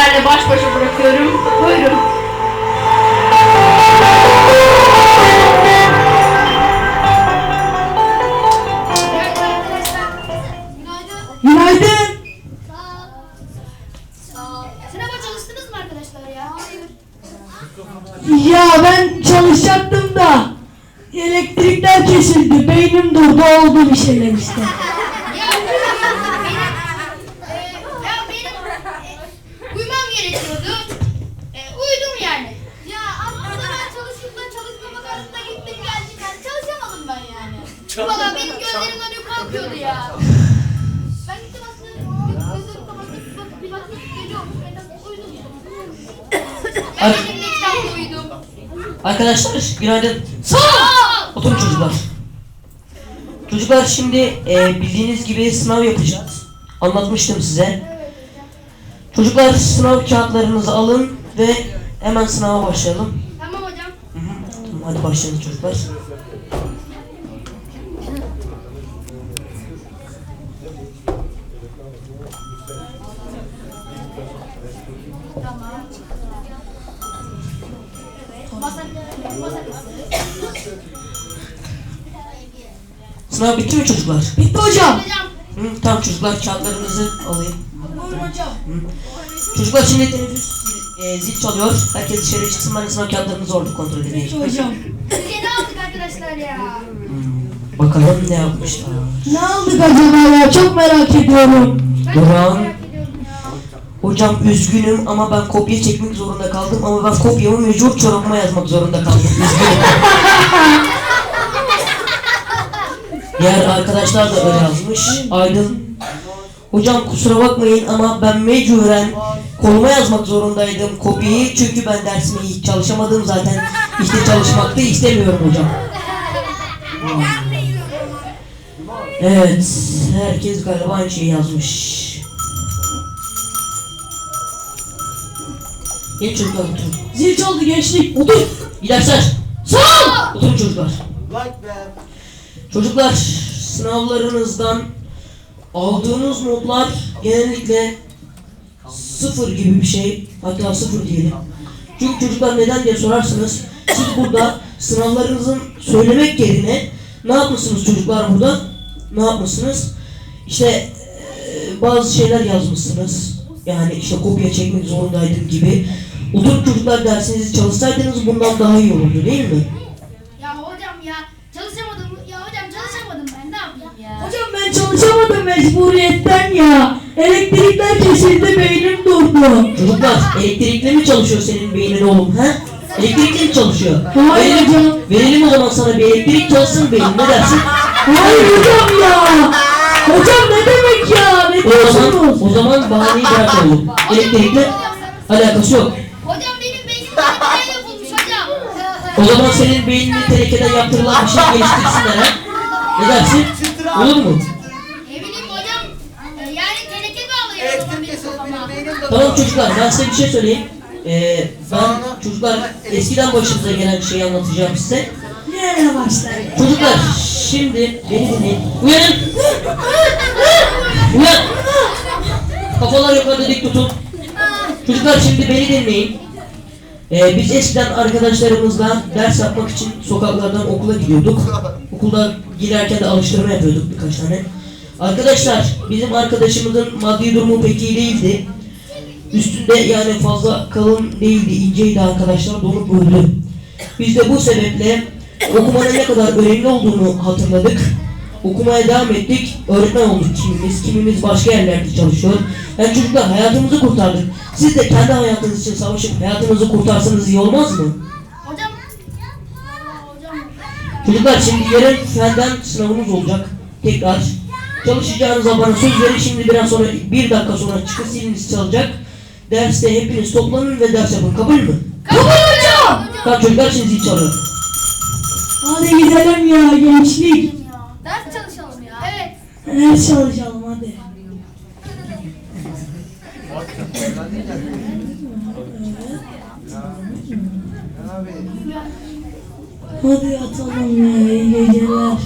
sizlerle baş başa bırakıyorum. Buyurun. Günaydın. Sınava çalıştınız arkadaşlar ya? Ya ben çalışacaktım da elektrikler kesildi. Beynim durdu oldu bir şeyler işte. Uyudum. Arkadaşlar günaydın. Sağ ol. Oturun çocuklar. Çocuklar şimdi e, bildiğiniz gibi sınav yapacağız. Anlatmıştım size. Çocuklar sınav kağıtlarınızı alın ve hemen sınava başlayalım. Tamam hocam. Hı hı. Tamam, hadi başlayalım çocuklar. Masa Sınav bitti mi çocuklar? Bitti hocam. Hı, tamam çocuklar kağıtlarınızı alayım. Buyurun hocam. Çocuklar şimdi teneffüs e, zil çalıyor. Herkes dışarı çıksın ben sınav kağıtlarınızı orada kontrol edeyim. Peki hocam. Ne aldık arkadaşlar ya? Bakalım ne yapmışlar. Ne aldık acaba ya? Çok merak ediyorum. Buran. Hocam üzgünüm ama ben kopya çekmek zorunda kaldım ama ben kopyamı mecbur çorabıma yazmak zorunda kaldım. Üzgünüm. Diğer arkadaşlar da öyle yazmış. Aydın. Hocam kusura bakmayın ama ben mecburen koluma yazmak zorundaydım kopyayı çünkü ben dersime hiç çalışamadım zaten işte çalışmak da istemiyorum hocam. Evet, herkes galiba aynı şeyi yazmış. Geç çocuklar oturun. Zil çaldı gençlik. Otur. Dersler. Sağ ol. Oturun çocuklar. Like be. Çocuklar sınavlarınızdan aldığınız notlar genellikle sıfır gibi bir şey. Hatta sıfır diyelim. Çünkü çocuklar neden diye sorarsınız. Siz burada sınavlarınızın söylemek yerine ne yapmışsınız çocuklar burada? Ne yapmışsınız? İşte eee, bazı şeyler yazmışsınız. Yani işte kopya çekmek zorundaydım gibi. Oturup çocuklar dersinizi çalışsaydınız bundan daha iyi olurdu değil mi? Ya hocam ya çalışamadım. Ya hocam çalışamadım ben ne yapayım ya? Hocam ben çalışamadım mecburiyetten ya. Elektrikler kesildi beynim durdu. Çocuklar elektrikle mi çalışıyor senin beynin oğlum ha? Elektrikle mi çalışıyor? Hayır verelim, hocam. verelim o zaman sana bir elektrik çalışsın beynin ne dersin? Hayır hocam ya. Hocam ne demek ya? Ne O zaman, o zaman bahaneyi bırak oğlum. Elektrikle alakası yok. Hocam benim beynim tenekeden yapılmış hocam. O zaman senin beynini tenekeden yaptırılan bir şey geliştirsinler ha? Ne dersin? Olur mu? Ne bileyim hocam. e, Yani teneke bağlayın o zaman Elektrik benim kesildi kafama. benim beynim de. Tamam çocuklar ben size bir şey söyleyeyim. Ee, ben çocuklar eskiden başımıza gelen şeyi anlatacağım size. Nereye başlar? Çocuklar şimdi beni dinleyin. Uyanın. Uyan. Kafalar yukarıda dik tutun. Çocuklar şimdi beni dinleyin. Ee, biz eskiden arkadaşlarımızla ders yapmak için sokaklardan okula gidiyorduk. Okulda giderken de alıştırma yapıyorduk birkaç tane. Arkadaşlar bizim arkadaşımızın maddi durumu pek iyi değildi. Üstünde yani fazla kalın değildi, inceydi arkadaşlar, donup öldü. Biz de bu sebeple okumanın ne kadar önemli olduğunu hatırladık. Okumaya devam ettik. Öğretmen olduk kimimiz, kimimiz başka yerlerde çalışıyor. Yani çocuklar hayatımızı kurtardık. Siz de kendi hayatınız için savaşıp hayatınızı kurtarsanız iyi olmaz mı? Hocam. Çocuklar şimdi yarın fenden sınavımız olacak. Tekrar. Çalışacağınıza bana söz verin. Şimdi biraz sonra, bir dakika sonra çıkın ziliniz çalacak. Derste hepiniz toplanın ve ders yapın. Kabul mü? Kabul hocam. Tamam çocuklar şimdi zil çalıyor. Hadi gidelim ya gençlik. Ders çalışalım ya. Evet. Ders çalışalım hadi. Abi. Hadi yatalım ya iyi geceler.